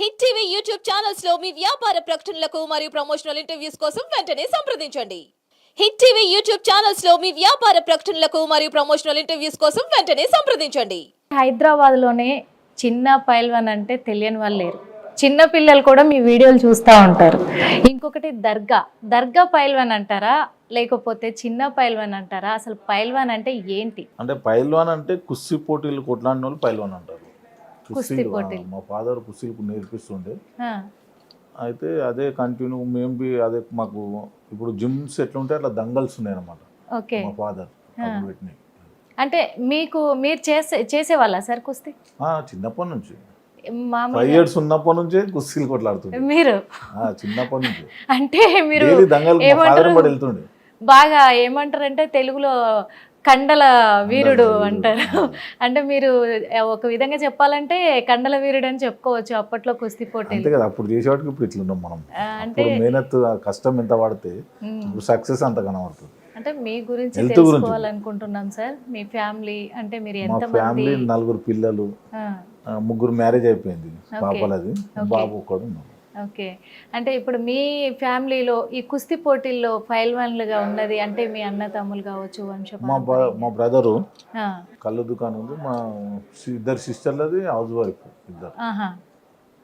Hit TV YouTube ఛానల్స్లో మీ వ్యాపార ప్రకటనలకు మరియు ప్రమోషనల్ ఇంటర్వ్యూస్ కోసం వెంటనే సంప్రదించండి. హిట్ టీవీ యూట్యూబ్ ఛానల్స్లో మీ వ్యాపార ప్రకటనలకు మరియు ప్రమోషనల్ ఇంటర్వ్యూస్ కోసం వెంటనే సంప్రదించండి. హైదరాబాద్లోనే చిన్న పైల్వాన్ అంటే తెలియని వాళ్ళు లేరు. చిన్న పిల్లలు కూడా మీ వీడియోలు చూస్తూ ఉంటారు. ఇంకొకటి దర్గా. దర్గా పైల్వాన్ అంటారా? లేకపోతే చిన్న పైల్వాన్ అంటారా? అసలు పైల్వాన్ అంటే ఏంటి? అంటే పైల్వాన్ అంటే కుస్తీ పోటీలు కొట్లాడిన వాళ్ళు పైల్వాన్ అంటారు. కుస్తీలు. మా ఫాదర్ కుస్తీలు నేర్పిస్తుండే. అయితే అదే కంటిన్యూ మేము బి అదే మాకు ఇప్పుడు జిమ్స్ ఎట్లా ఉంటే అట్లా దంగల్స్ ఉన్నాయి అనమాట ఓకే. మా ఫాదర్ పెట్టినాయి. అంటే మీకు మీరు చేసే చేసేవాళ్ళ సార్ కుస్తీ? చిన్నప్పటి నుంచి. ఫైవ్ ఇయర్స్ ఉన్నప్పటి నుంచే కుస్తీలు కొట్లాడుతుండే. మీరు? చిన్నప్పటి నుంచి. అంటే మీరు దంగల్ వెళ్తుండే. బాగా ఏమంటారంటే తెలుగులో కండల వీరుడు అంటారు. అంటే మీరు ఒక విధంగా చెప్పాలంటే కండల వీరుడు అని చెప్పుకోవచ్చు అప్పట్లో కుస్తీ అంతే కదా అప్పుడు చేసేవాటికి ఇప్పుడు ఇట్లున్నాం మనం. అంటే మేనత్ కష్టం ఎంత పడితే సక్సెస్ అంత కనబడుతుంది. అంటే మీ గురించి. తెలుసుకోవాలనుకుంటున్నాం సార్. మీ ఫ్యామిలీ అంటే మీరు ఎంత మంది ఫ్యామిలీ నలుగురు పిల్లలు ముగ్గురు మ్యారేజ్ అయిపోయింది పాపలది బాబు ఒక్కడు ఉన్నాడు. ఓకే. అంటే ఇప్పుడు మీ ఫ్యామిలీలో ఈ కుస్తీ పోటీల్లో పైల్వాన్లుగా ఉన్నది అంటే మీ అన్న తమ్ములు కావచ్చు మా వంశపారం బ- మా బ్రదరు ఆ, కళ్ళు దుకాణం ఉంది. మా సి- ఇద్దరు సిస్టర్లది హౌస్ వైఫ్ ఇద్దరు. ఆహా.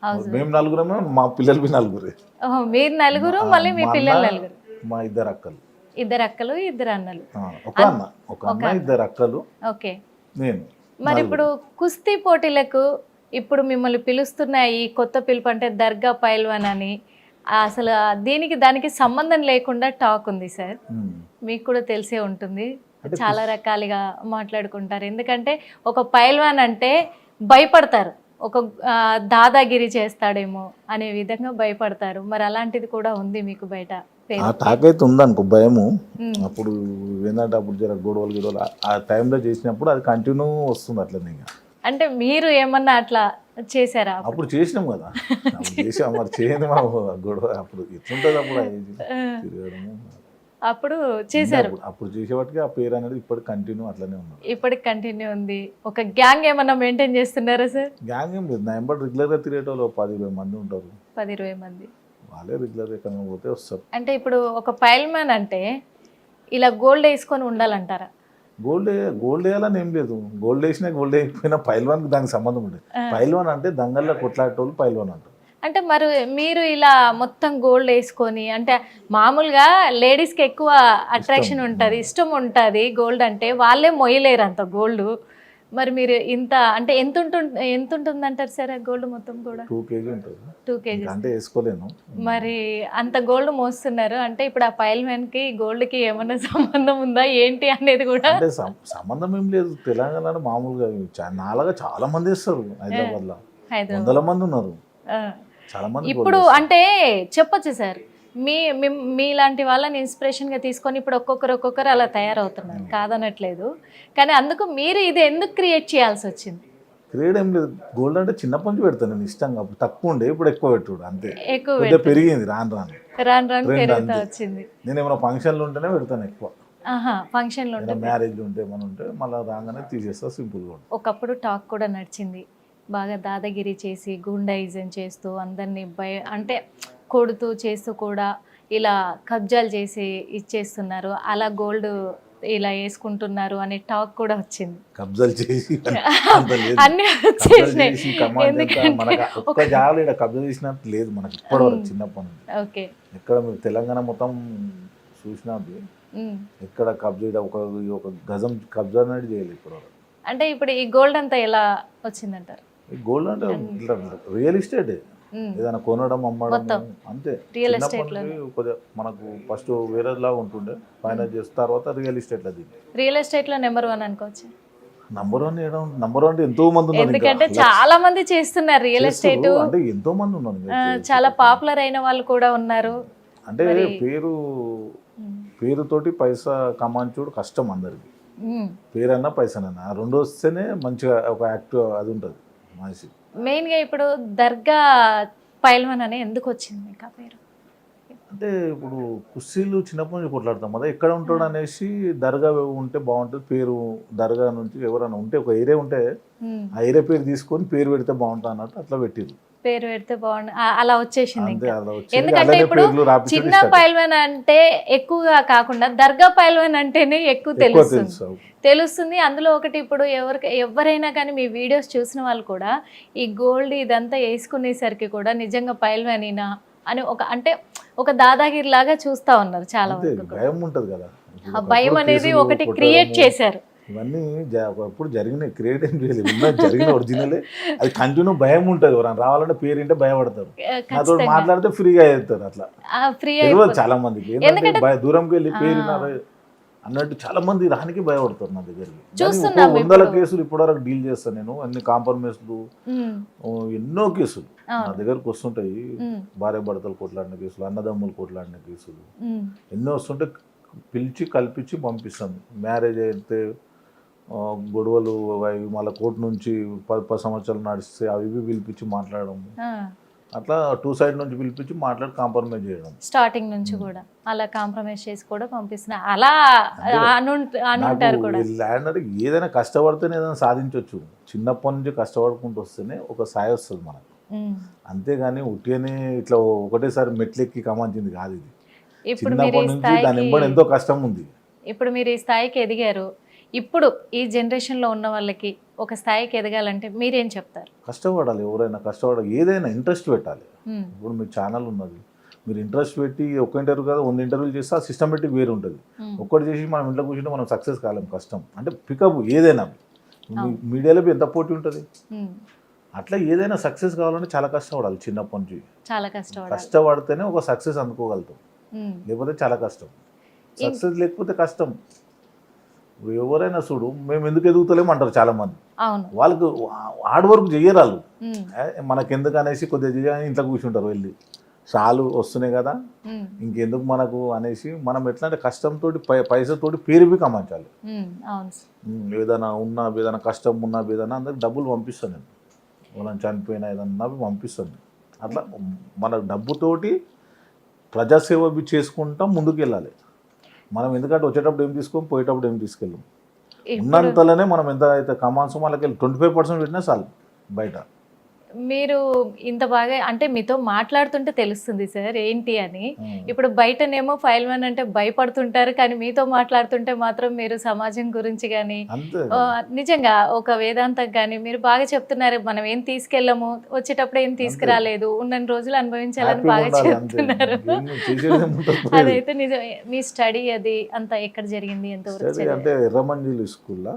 హౌస్ మేము నలుగురమే మా పిల్లలు నలుగురే. ఓహో మీరు నలుగురు మళ్ళీ మీ మా పిల్లలు నలుగురు. మా ఇద్దరు అక్కలు. ఇద్దరు అక్కలు ఇద్దరు అన్నలు. ఆ, ఒక అన్న ఒక అన్న ఇద్దరు అక్కలు. ఓకే. నేను మరి ఇప్పుడు కుస్తీ పోటీలకు ఇప్పుడు మిమ్మల్ని పిలుస్తున్న ఈ కొత్త పిలుపు అంటే దర్గా పైల్వాన్ అని అసలు దీనికి దానికి సంబంధం లేకుండా టాక్ ఉంది సార్. ఉమ్. మీకు కూడా తెలిసే ఉంటుంది. చాలా రకాలుగా మాట్లాడుకుంటారు. ఎందుకంటే ఒక పైల్వాన్ అంటే భయపడతారు. ఒక దాదాగిరి చేస్తాడేమో అనే విధంగా భయపడతారు. మరి అలాంటిది కూడా ఉంది మీకు బయట అయితే ఉందనుకో భయము. ఉమ్. అప్పుడు ఏంటంటే అప్పుడు జర గొడవలు గిడవలు. ఆ- ఆ టైంలో చేసినప్పుడు అది కంటిన్యూ వస్తుంది అట్లనే ఇంకా. అంటే మీరు ఏమన్నా అట్లా చేశారా అప్పుడు? చేసినాం కదా. అప్పుడు చేసాం మరి చేయని మా గొడవ. అప్పుడు ఎట్లుంటుంది అప్పుడు తిరగడము. అప్పుడు చేశారు. అప్పుడు- చేసేవాటికి ఆ పేరు అనేది ఇప్పటికి కంటిన్యూ అట్లనే ఉన్నది. ఇప్పటికి కంటిన్యూ ఉంది. ఒక గ్యాంగ్ ఏమన్నా మెయింటైన్ చేస్తున్నారా సార్ గ్యాంగ్ ఏం లేదు. నా ఎంబడి రెగ్యులర్గా తిరిగేటోళ్ళు ఒక పది ఇరవై మంది ఉంటారు. పది ఇరవై మంది. వాళ్ళే రెగ్యులర్ ఎక్కడ పోతే వస్తారు. అంటే ఇప్పుడు ఒక పైల్మ్యాన్ అంటే ఇలా గోల్డ్ వేసుకొని ఉండాలంటారా? గోల్డ్ గోల్డ్ వేయాలని ఏం లేదు. గోల్డ్ వేసినా గోల్డ్ వేయకపోయినా పైల్వాన్కి దానికి సంబంధం ఉంటుంది పైల్వాన్ అంటే దంగల్లో కొట్లాడేటోళ్ళు పైల్వాన్ అంటారు. అంటే మరి మీరు ఇలా మొత్తం గోల్డ్ వేసుకొని అంటే మామూలుగా లేడీస్కి ఎక్కువ అట్రాక్షన్ ఉంటుంది ఇష్టం ఉంటుంది గోల్డ్ అంటే వాళ్ళే మొయ్యలేరు అంత గోల్డ్. మరి మీరు ఇంత అంటే ఎంత ఉంటుంది ఎంత ఉంటుంది అంటారు సార్ ఆ గోల్డ్ మొత్తం కూడా? టూ కేజీ ఉంటుంది. Two KGs. అంటే వేసుకోలేను. మరి అంత గోల్డ్ మోస్తున్నారు. అంటే ఇప్పుడు ఆ పైల్మెన్కి గోల్డ్కి ఏమన్నా సంబంధం ఉందా? ఏంటి అనేది కూడా? అంటే సంబంధం ఏం లేదు. తెలంగాణలో మామూలుగా నాలాగా చాలా మంది వేస్తారు హైదరాబాద్. లో వందల మంది ఉన్నారు. ఆ. చాలా మంది ఇప్పుడు అంటే చెప్పొచ్చు సార్. మీ మీలాంటి వాళ్ళని ఇన్స్పిరేషన్గా తీసుకొని ఇప్పుడు ఒక్కొక్కరు ఒక్కొక్కరు అలా తయారవుతున్నారు. కాదనట్లేదు. కానీ అందుకు మీరు ఇది ఎందుకు క్రియేట్ చేయాల్సి వచ్చింది? క్రియేట్ ఏం లేదు. గోల్డ్ అంటే చిన్నప్పటి నుంచి పెడతాను నేను ఇష్టంగా. అప్పుడు తక్కువ ఉండే ఇప్పుడు ఎక్కువ పెట్టుడు అంతే. ఎక్కువ పెరిగింది రాను రాను. రాను రాను పెరుగుతూ. వచ్చింది. నేను ఏమైనా ఫంక్షన్లు ఉంటేనే పెడతాను ఎక్కువ. ఫంక్షన్లు ఏమైనా ఉంటుంది మ్యారేజ్ ఉంటే ఏమైనా ఉంటే మళ్ళీ రాగానే తీసేస్తా సింపుల్గా ఒకప్పుడు టాక్ కూడా నడిచింది. బాగా దాదాగిరి చేసి గుండాయిజం చేస్తూ అందరినీ భయ అంటే కొడుతూ చేస్తూ కూడా ఇలా కబ్జాలు చేసి ఇచ్చేస్తున్నారు. అలా గోల్డ్ ఇలా వేసుకుంటున్నారు అనే టాక్ కూడా వచ్చింది. కబ్జాలు చేసి అన్నీ వచ్చేసినాయి. ఒక్క జాగాలో ఇక్కడ కబ్జా చేసినట్టు లేదు మనకి ఇప్పటివరకు చిన్నప్పటి నుంచి. ఓకే. ఎక్కడ మీరు తెలంగాణ మొత్తం చూసినది ఉమ్. ఎక్కడ కబ్జా ఒక ఒక గజం కబ్జా అనేది చేయలేదు ఇప్పటివరకు అంటే ఇప్పుడు ఈ గోల్డ్ అంతా ఎలా వచ్చిందంటారు? గోల్డ్ అంటే రియల్ ఎస్టేట్. ఏదైనా కొనడం అమ్మడం. అంతే. కొద్దిగా మనకు ఫస్ట్ వేరేలాగా ఉంటుండే. ఫైనాన్స్ చేసిన తర్వాత రియల్ ఎస్టేట్ అది రియల్ ఎస్టేట్లో నెంబర్ వన్ అనుకోవచ్చు. నంబర్ వన్ ఏడా నంబర్ వన్ ఎంతో మంది ఉన్నారు. ఎందుకంటే చాలా మంది చేస్తున్నారు రియల్ ఎస్టేట్. అంటే ఎంతో మంది ఉన్నారు. చాలా పాపులర్ అయిన వాళ్ళు కూడా ఉన్నారు. అంటే పేరు పేరుతోటి పైసా కమాంచుడు కష్టం అందరికి. పేరన్నా పైసానన్నా. రెండు వస్తేనే మంచిగా ఒక యాక్టివ్ అది ఉంటుంది. మెయిన్గా ఇప్పుడు దర్గా పైల్వన్ అని ఎందుకు వచ్చింది మీకు ఆ పేరు? అంటే ఇప్పుడు కుస్తీలు చిన్నప్పటి నుంచి కొట్లాడతాం కదా ఎక్కడ ఉంటాడు అనేసి దర్గా ఉంటే బాగుంటుంది పేరు దర్గా నుంచి ఎవరైనా ఉంటే ఒక ఏరియా ఉంటే. ఆ ఏరియా పేరు తీసుకొని పేరు పెడితే బాగుంటుంది అన్నట్టు అట్లా పెట్టిరు పేరు పెడితే బాగుండు. ఆ- అలా వచ్చేసింది. ఎందుకంటే ఇప్పుడు చిన్న. పైల్వాన్ అంటే ఎక్కువగా కాకుండా దర్గా పైల్వాన్ అంటేనే ఎక్కువ తెలుస్తుంది. తెలుసు. తెలుస్తుంది. అందులో ఒకటి ఇప్పుడు ఎవరికి ఎవరైనా కానీ మీ వీడియోస్ చూసిన వాళ్ళు కూడా ఈ గోల్డ్ ఇదంతా వేసుకునేసరికి కూడా నిజంగా పైల్వానినా అని ఒక అంటే ఒక దాదాగిరి లాగా చూస్తా ఉన్నారు చాలా అంతే వరకు కూడా. భయం ఉంటది కదా. ఆ భయం అనేది కేసులు ఒకటి క్రియేట్ చేశారు. ఇవన్నీ జ- ఒకప్పుడు జరిగినాయి. క్రియేట్ ఏం చేయలేదు. ఉన్న జరిగిన ఒరిజినలే అది కంటిన్యూ భయం ఉంటది. ఎవరైనా రావాలంటే పేరింటే భయపడతారు. ఆ, నాతో ఖచ్చితంగా. మాట్లాడితే ఫ్రీగా అవుతారు అట్లా. ఫ్రీ తెలియదు చాలా మందికి ఎందుకంటే- భయ- దూరంకి వెళ్ళి ఆ. పేరినారు అన్నట్టు చాలా మంది రానికి భయపడతారు నా దగ్గరికి. వందల. కేసులు ఇప్పటివరకు డీల్ చేస్తాను నేను. అన్ని కాంప్రమైజ్లు ఎన్నో కేసులు నా దగ్గరకు వస్తుంటాయి. భార్య భర్తలు కొట్లాడిన కేసులు అన్నదమ్ములు కొట్లాడిన కేసులు. ఎన్నో వస్తుంటే పిలిచి కల్పించి పంపిస్తాను మ్యారేజ్ అయితే గొడవలు అవి మళ్ళీ కోర్టు నుంచి పది పది సంవత్సరాలు నడిస్తే అవి పిలిపించి మాట్లాడడం అట్లా టూ సైడ్ నుంచి పిలిపించి మాట్లాడి కాంప్రమైజ్ చేయడం. స్టార్టింగ్ నుంచి కూడా. అలా కాంప్రమైజ్ చేసి కూడా పంపిస్తున్నా. అలా అంటే అను అనుంటారు కూడా. ల్యాండ్ అంటే ఏదైనా కష్టపడితేనే ఏదైనా సాధించవచ్చు చిన్నప్పటి నుంచి కష్టపడుకుంటూ వస్తేనే ఒక సాయి వస్తుంది మనకు. అంతేగాని ఉట్టిగానే ఇట్లా ఒకటేసారి మెట్లెక్కి కమాంచింది కాదు ఇది. ఇప్పుడు చిన్నప్పటి నుంచి దాని ఎంతో కష్టం ఉంది. ఇప్పుడు మీరు ఈ స్థాయికి ఎదిగారు. ఇప్పుడు ఈ జనరేషన్లో ఉన్న వాళ్ళకి ఒక స్థాయికి ఎదగాలంటే మీరేం చెప్తారు? కష్టపడాలి ఎవరైనా కష్టపడాలి. ఏదైనా ఇంట్రెస్ట్ పెట్టాలి. ఇప్పుడు మీ ఛానల్ ఉన్నది. మీరు ఇంట్రెస్ట్ పెట్టి ఒక్క ఇంటర్వ్యూ కదా వంద ఇంటర్వ్యూలు చేస్తే ఆ సిస్టమేటిక్ వేరు ఉంటుంది ఒక్కటి చేసి మనం ఇంట్లో కూర్చుంటే మనం సక్సెస్ కాలేం కష్టం. అంటే పికప్ ఏదైనా. మీడియాలో ఎంత పోటీ ఉంటుంది. అట్లా ఏదైనా సక్సెస్ కావాలంటే చాలా కష్టపడాలి చిన్నప్పటి నుంచి. చాలా కష్టపడాలి. కష్టపడితేనే ఒక సక్సెస్ అందుకోగలుగుతాం. లేకపోతే చాలా కష్టం. సక్సెస్ లేకపోతే కష్టం. ఎవరైనా చూడు మేము ఎందుకు ఎదుగుతలేము అంటారు చాలా మంది వాళ్ళకు హార్డ్ వర్క్ వాళ్ళు ఏ, మనకెందుకు అనేసి కొద్దిగా ఇంట్లో కూర్చుంటారు వెళ్ళి. చాలు వస్తున్నాయి కదా ఇంకెందుకు మనకు అనేసి మనం ఎట్లా అంటే కష్టంతో పై పైసతోటి పేరువి కమాంచాలి ఉమ్, అవును ఉమ్, ఏదైనా ఉన్నా ఏదైనా కష్టం ఉన్నా ఏదైనా అందరికి డబ్బులు పంపిస్తాను నేను. వాళ్ళని చనిపోయినా ఏదన్నా పంపిస్తాను అట్లా మన డబ్బుతోటి ప్రజాసేవ చేసుకుంటాం ముందుకు వెళ్ళాలి మనం ఎందుకంటే వచ్చేటప్పుడు ఏం తీసుకోం? పోయేటప్పుడు ఏం తీసుకెళ్ళాం? ఉన్నంతలోనే మనం ఎంత అయితే కమాన్స్ వాళ్ళకి ట్వంటీ ఫైవ్ పర్సెంట్ పెట్టినా చాలు బయట. మీరు ఇంత బాగా అంటే మీతో మాట్లాడుతుంటే తెలుస్తుంది సార్ ఏంటి అని. ఇప్పుడు బయటనేమో ఫైల్ మ్యాన్ అంటే భయపడుతుంటారు కానీ మీతో మాట్లాడుతుంటే మాత్రం మీరు సమాజం గురించి కానీ నిజంగా ఒక వేదాంతం కానీ మీరు బాగా చెప్తున్నారు మనం ఏం తీసుకెళ్ళము వచ్చేటప్పుడు ఏం తీసుకురాలేదు ఉన్నన్ని రోజులు అనుభవించాలని బాగా చెప్తున్నారు. అదైతే నిజం మీ స్టడీ అది అంతా ఎక్కడ జరిగింది ఎంతవరకు? అంటే ఎర్రమంజిల్ స్కూల్లో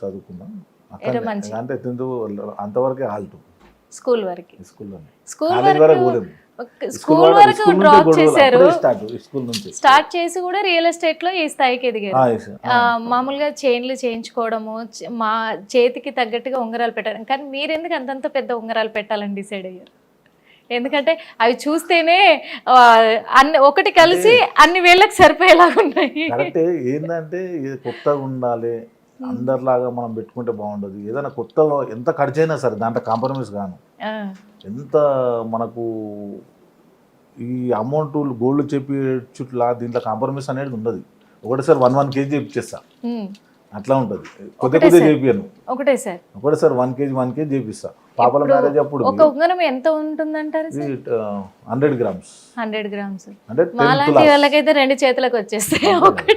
చదువుకున్నాం. అంటే అంతవరకే హాల్ట్. స్కూల్ వరకు. స్కూల్ వరకు స్కూల్ వరకు- డ్రాప్. చేశారు. స్టార్ట్ చేసి కూడా రియల్ ఎస్టేట్లో ఈ స్థాయికి ఎదిగారు. మామూలుగా చైన్లు చేయించుకోవడము మా చేతికి తగ్గట్టుగా ఉంగరాలు పెట్టడం. కానీ మీరు ఎందుకు అంతంత పెద్ద ఉంగరాలు పెట్టాలని డిసైడ్ అయ్యారు? ఎందుకంటే అవి చూస్తేనే అన్ని ఒకటి కలిసి అన్ని వేళ్ళకి సరిపోయేలాగా ఉన్నాయి. ఏంటంటే ఇది కొత్తగా ఉండాలి అందరిలాగా మనం పెట్టుకుంటే బాగుండదు. ఏదైనా కొత్తగా ఎంత ఖర్చు అయినా సరే దాంట్లో కాంప్రమైజ్ కాను ఎంత మనకు ఈ అమౌంట్ గోల్డ్ చెప్పి చుట్లా దీంట్లో కాంప్రమైజ్ అనేది ఉండదు. ఒకటేసారి వన్ వన్ కేజీ ఉమ్, అట్లా ఉంటుంది. కొద్ది కొద్దిగా చేపియను ఒకటే సార్. ఒకటేసారి వన్ కేజీ వన్ కేజీ చేపిస్తా. పాపల మ్యారేజ్ అప్పుడు ఒక ఉంగరం ఎంత ఉంటుందంటారు sir? Hundred grams hundred grams అంటే వాళ్ళకైతే రెండు చేతులకు వచ్చేస్తాయి. ఒకటి